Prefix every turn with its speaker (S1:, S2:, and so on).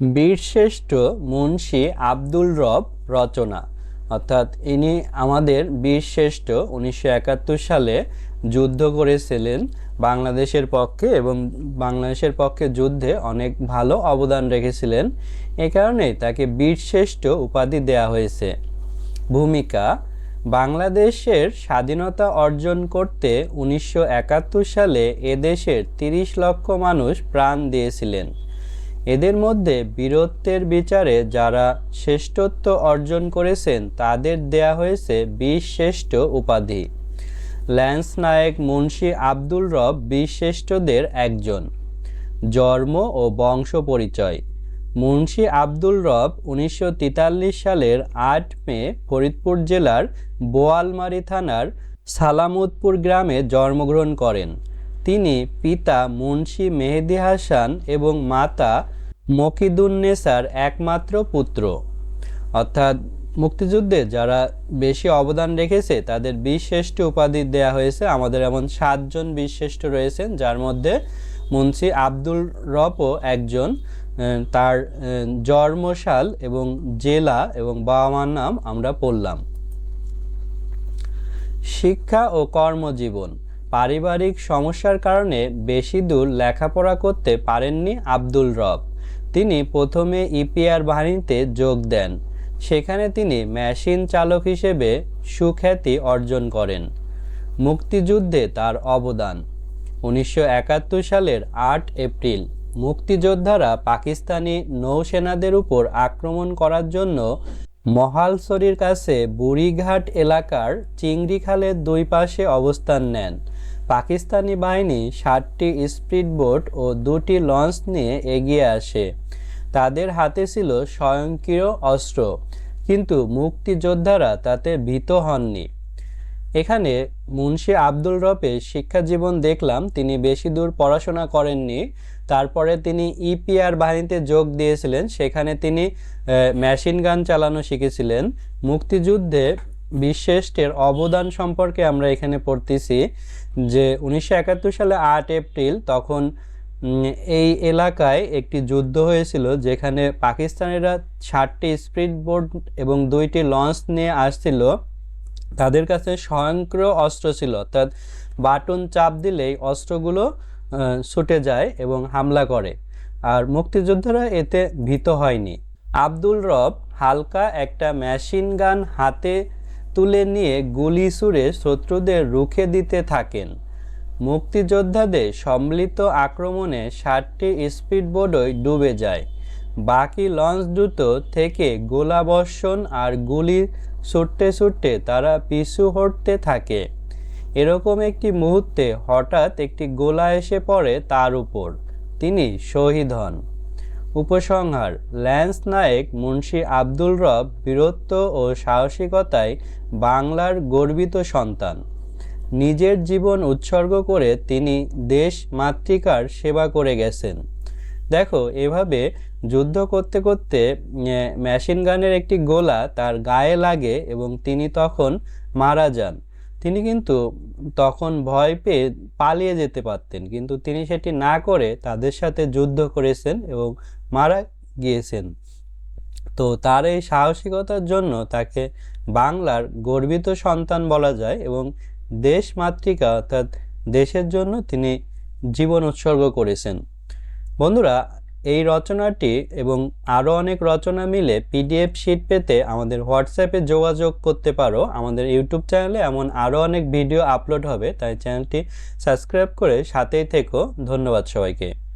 S1: বীরশ্রেষ্ঠ মুন্সি আব্দুল রব রচনা। অর্থাৎ ইনি আমাদের বীরশ্রেষ্ঠ উনিশশো একাত্তর সালে যুদ্ধ করেছিলেন বাংলাদেশের পক্ষে এবং বাংলাদেশের পক্ষে যুদ্ধে অনেক ভালো অবদান রেখেছিলেন। এ কারণেই তাকে বীরশ্রেষ্ঠ উপাধি দেয়া হয়েছে। ভূমিকা, বাংলাদেশের স্বাধীনতা অর্জন করতে উনিশশো একাত্তর সালে এদেশের তিরিশ লক্ষ মানুষ প্রাণ দিয়েছিলেন। এদের মধ্যে বীরত্বের বিচারে যারা শ্রেষ্ঠত্ব অর্জন করেছেন, তাদের দেয়া হয়েছে বীরশ্রেষ্ঠ উপাধি। ল্যান্স নায়েক মুন্সি আব্দুল রব বীরশ্রেষ্ঠদের একজন। জন্ম ও বংশ পরিচয়। মুন্সি আব্দুল রব উনিশশো সালের আট মে ফরিদপুর জেলার বোয়ালমারী থানার সালামুদপুর গ্রামে জন্মগ্রহণ করেন। তিনি পিতা মুন্সি মেহেদি হাসান এবং মাতা মকিদুন্নেসার একমাত্র পুত্র। অর্থাৎ মুক্তিযুদ্ধে যারা বেশি অবদান রেখেছে, তাদের বীরশ্রেষ্ঠ উপাধি দেয়া হয়েছে আমাদের এমন সাতজন বীরশ্রেষ্ঠ রয়েছেন, যার মধ্যে মুন্সি আব্দুল রপও একজন তার জন্মশাল এবং জেলা এবং বাবা মার নাম আমরা পড়লাম। শিক্ষা ও কর্মজীবন। পারিবারিক সমস্যার কারণে বেশি দূর লেখাপড়া করতে পারেননি আব্দুল রব। তিনি প্রথমে ইপিআর বাহিনীতে যোগ দেন। সেখানে তিনি মেশিন চালক হিসেবে সুখ্যাতি অর্জন করেন। মুক্তিযুদ্ধে তার অবদান। উনিশশো একাত্তর সালের আট এপ্রিল, মুক্তিযোদ্ধারা পাকিস্তানি নৌসেনাদের উপর আক্রমণ করার জন্য মহালছড়ির কাছে বুড়িঘাট এলাকার চিংড়িখালের দুই পাশে অবস্থান নেন। পাকিস্তানি বাহিনী ষাটটি স্পিডবোট ও দুটি লঞ্চ নিয়ে এগিয়ে আসে। তাদের হাতে ছিল স্বয়ংক্রিয় অস্ত্র, কিন্তু মুক্তিযোদ্ধারা তাতে ভীত হননি। এখানে মুন্সি আব্দুল রবের শিক্ষা জীবন দেখলাম, তিনি বেশি দূর পড়াশোনা করেননি। তারপরে তিনি ইপিআর বাহিনীতে যোগ দিয়েছিলেন, সেখানে তিনি মেশিন গান চালানো শিখেছিলেন। মুক্তিযুদ্ধে বিশ্বেষ্টের অবদান সম্পর্কে আমরা এখানে পড়তেছি যে উনিশশো একাত্তর সালে আট এপ্রিল তখন এই এলাকায় একটি যুদ্ধ হয়েছিল যেখানে পাকিস্তানিরা ষাটটি স্পিড বোট এবং দুইটি লঞ্চ নিয়ে আসছিল। তাদের কাছে স্বয়ংক্রিয় অস্ত্র ছিল, অর্থাৎ বাটন চাপ দিলেই অস্ত্রগুলো ছুটে যায় এবং হামলা করে। আর মুক্তিযোদ্ধারা এতে ভীত হয়নি। আব্দুল রব হালকা একটা মেশিন গান হাতে তুলে নিয়ে গুলি ছুড়ে শত্রুদের রুখে দিতে থাকেন। মুক্তিযোদ্ধাদের সম্মিলিত আক্রমণে ষাটটি স্পিডবোটই ডুবে যায়। বাকি লঞ্চ দুটো থেকে গোলাবর্ষণ আর গুলি ছুটতে ছুটতে তারা পিছু হটতে থাকে। এরকম একটি মুহূর্তে হঠাৎ একটি গোলা এসে পড়ে তার উপর। তিনি শহীদ হন। উপসংহার। ল্যান্স নায়েক, মুন্সি আব্দুল রব, বীরত্ব ও সাহসিকতায় বাংলার গর্বিত সন্তান। নিজের জীবন উৎসর্গ করে তিনি দেশ মাতৃকার সেবা করে গেছেন। দেখো, এভাবে যুদ্ধ করতে করতে মেশিন গানের একটি গোলা তার গায়ে লাগে এবং তিনি তখন মারা যান। তিনি কিন্তু তখন ভয় পেয়ে পালিয়ে যেতে পারতেন। কিন্তু তিনি সেটি না করে তাদের সাথে যুদ্ধ করেছেন এবং মারা গিয়েছেন। তো তার এই সাহসিকতার জন্য তাকে বাংলার গর্বিত সন্তান বলা যায় এবং দেশ মাতৃকা অর্থাৎ দেশের জন্য তিনি জীবন উৎসর্গ করেছেন। বন্ধুরা এই রচনাটি এবং আরও অনেক রচনা মিলে পিডিএফ শিট পেতে আমাদের হোয়াটসঅ্যাপে যোগাযোগ করতে পারো। আমাদের ইউটিউব চ্যানেলে এমন আরও অনেক ভিডিও আপলোড হবে, তাই চ্যানেলটি সাবস্ক্রাইব করে সাথেই থেকো। ধন্যবাদ সবাইকে।